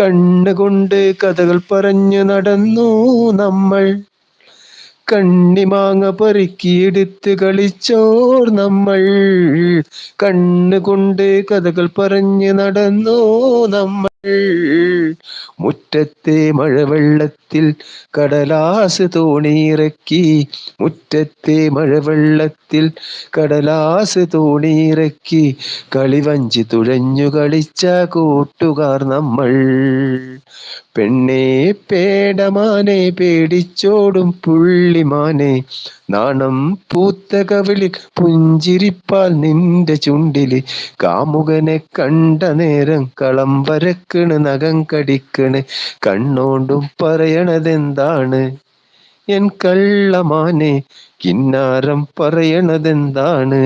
കണ്ണുകൊണ്ട് കഥകൾ പറഞ്ഞു നടന്നു നമ്മൾ. കണ്ണിമാങ്ങ പെറുക്കിയെടുത്ത് കളിച്ചോർ നമ്മൾ. കണ്ണുകൊണ്ട് കഥകൾ പറഞ്ഞു നടന്നു നമ്മൾ. മുറ്റത്തെ മഴവെള്ളത്തിൽ കടലാസ് തോണിയിറക്കി മുറ്റത്തെ മഴവെള്ളത്തിൽ കടലാസ് തോണിയിറക്കി കളിവഞ്ചി തുഴഞ്ഞു കളിച്ച കൂട്ടുകാർ നമ്മൾ. പെണ്ണേ പേടമാനെ പേടിച്ചോടും പുള്ളിമാനെ നാണം പൂത്ത കവിളിൽ പുഞ്ചിരിപ്പാൽ നിന്റെ ചുണ്ടിൽ കാമുകനെ കണ്ട നേരം കളം വരക്കണ് നഖം കടിക്കണ് കണ്ണോണ്ടും പറയണതെന്താണ്? എൻ കള്ളമാനെ കിന്നാരം പറയണതെന്താണ്?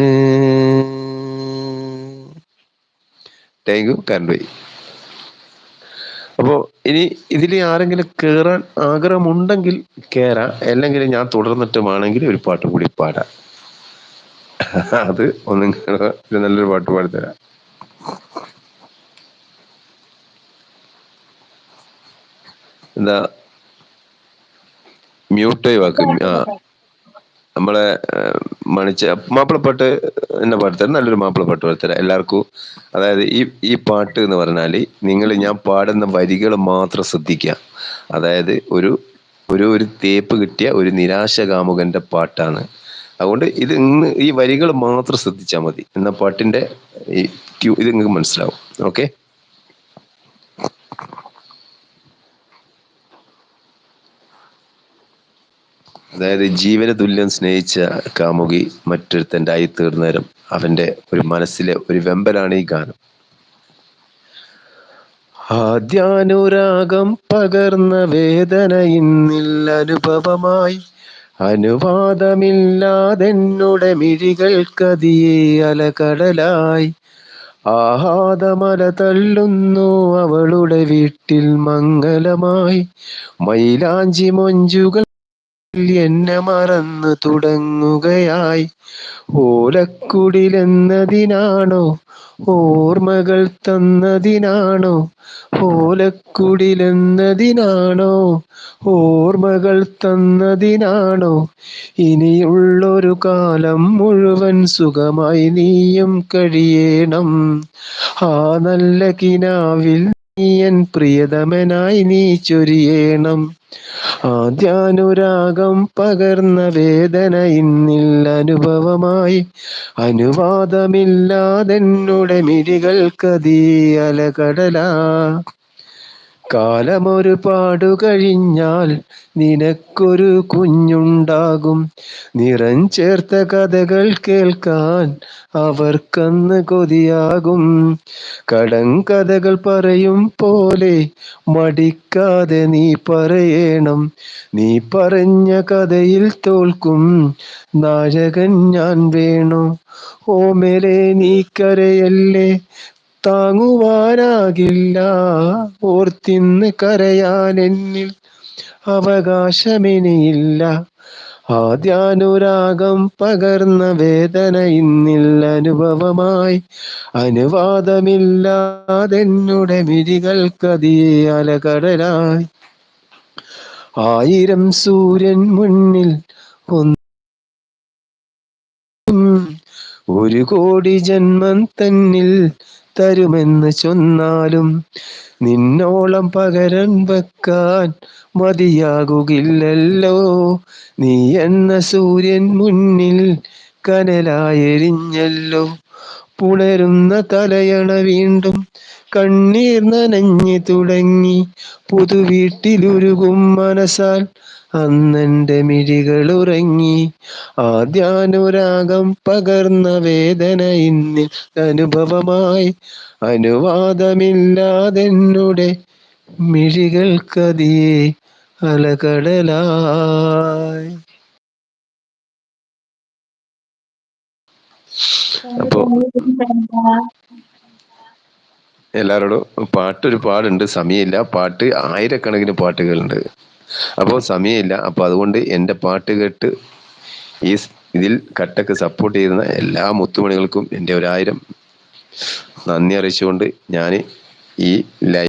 താങ്ക് യു പോയി. അപ്പോൾ ഇനി ഇതിൽ ആരെങ്കിലും കയറാൻ ആഗ്രഹമുണ്ടെങ്കിൽ കയറാം അല്ലെങ്കിൽ ഞാൻ തുടർന്നിട്ട് വേണമെങ്കിൽ ഒരു പാട്ട് കൂടി പാടാം. അത് ഒന്നും നല്ലൊരു പാട്ട് പാടിത്തരാം എന്താ മ്യൂട്ട് ഒഴിവാക്കും ആ. നമ്മളെ മണിച്ച മാപ്പിളപ്പാട്ട് എന്നെ പാടിത്തരാം. നല്ലൊരു മാപ്പിളപ്പാട്ട് പാടിത്തരാം. എല്ലാവർക്കും അതായത് ഈ ഈ പാട്ട് എന്ന് പറഞ്ഞാൽ നിങ്ങൾ ഞാൻ പാടുന്ന വരികൾ മാത്രം ശ്രദ്ധിക്കുക. അതായത് ഒരു ഒരു ഒരു തേപ്പ് കിട്ടിയ ഒരു നിരാശ കാമുകന്റെ പാട്ടാണ്. അതുകൊണ്ട് ഇത് ഇന്ന് ഈ വരികൾ മാത്രം ശ്രദ്ധിച്ചാൽ മതി. എന്ന പാട്ടിന്റെ ഈ ക്യൂ ഇത് നിങ്ങൾക്ക് മനസ്സിലാവും. ഓക്കെ? അതായത് ജീവന തുല്യം സ്നേഹിച്ച കാമുകി മറ്റൊരുത്തന്റെ ആയി തീർന്നേരം അവന്റെ ഒരു മനസ്സിലെ ഒരു വെമ്പലാണ് ഈ ഗാനം. ആദ്യാനുരാഗം പകർന്ന വേദന ഇന്നിൽ അനുഭവമായി അനുവാദമില്ലാതെന്നുടെ മിഴികൾക്കതിയെ അലകടലായി. ആഹാദമല തള്ളുന്നു അവളുടെ വീട്ടിൽ മംഗലമായി. മൈലാഞ്ചി മൊഞ്ചുകൾ എന്നെ മറന്നു തുടങ്ങുകയായി. ഓലക്കുടിലെന്നതിനാണോ? ഓർമ്മകൾ തന്നതിനാണോ? ഓലക്കുടിലെന്നതിനാണോ? ഓർമ്മകൾ തന്നതിനാണോ? ഇനിയുള്ളൊരു കാലം മുഴുവൻ സുഖമായി നീയും കഴിയേണം. ആ നല്ല കിനാവിൽ നീയൻ പ്രിയതമനായി നീ ചൊരിയേണം. ആദ്യാനുരാഗം പകർന്ന വേദന ഇന്നിൽ അനുഭവമായി. അനുവാദമില്ലാതെന്നുടെ മിഴികൾക്കതീ അലകടലാ കാലമൊരു പാടു കഴിഞ്ഞാൽ നിനക്കൊരു കുഞ്ഞുണ്ടാകും. നിറം ചേർത്ത കഥകൾ കേൾക്കാൻ അവർക്കന്ന് കൊതിയാകും. കടം കഥകൾ പറയും പോലെ മടിക്കാതെ നീ പറയണം. നീ പറഞ്ഞ കഥയിൽ തോൽക്കും നായകൻ ഞാൻ വേണോ. ഓമലെ നീ കരയല്ലേ? താങ്ങുവാനാകില്ല. ഓർത്തിന്ന് കരയാൻ എന്നിൽ അവകാശമിനിയില്ല. ആദ്യാനുരാഗം പകർന്ന വേദന ഇന്നിൽ അനുഭവമായി. അനുവാദമില്ലാതെന്നുടെ മിഴികൾക്കതിയെ അലകടലായി. ആയിരം സൂര്യൻ മുന്നിൽ ഒരു കോടി ജന്മം തന്നിൽ തരുമെന്ന് ചൊന്നാലും നിന്നോളം പകരൻ വെക്കാൻ മതിയാകുകില്ലല്ലോ. നീ എന്ന സൂര്യൻ മുന്നിൽ കനലായെരിഞ്ഞല്ലോ. പുണരുന്ന തലയണ വീണ്ടും കണ്ണീർ നനഞ്ഞു തുടങ്ങി. പുതുവീട്ടിലുരുകും മനസ്സാൽ അന്നെന്റെ മിഴികൾ ഉറങ്ങി ആദ്യാനുരാഗം പകർന്ന വേദന ഇന്നിൽ അനുഭവമായി. അനുവാദമില്ലാതെന്നുടെ മിഴികൾക്കതിയെ അലകടലായി. അപ്പോ എല്ലാവരോടും പാട്ട് ഒരു പാടുണ്ട് സമയമില്ല. പാട്ട് ആയിരക്കണക്കിന് പാട്ടുകളുണ്ട്. അപ്പോൾ സമയമില്ല. അപ്പോൾ അതുകൊണ്ട് എന്റെ പാട്ട് കേട്ട് ഈ ഇതിൽ കട്ടക്ക് സപ്പോർട്ട് ചെയ്യുന്ന എല്ലാ മുത്തുമണികൾക്കും എന്റെ ഒരായിരം നന്ദി അറിയിച്ചുകൊണ്ട് ഞാൻ ഈ ലൈവ്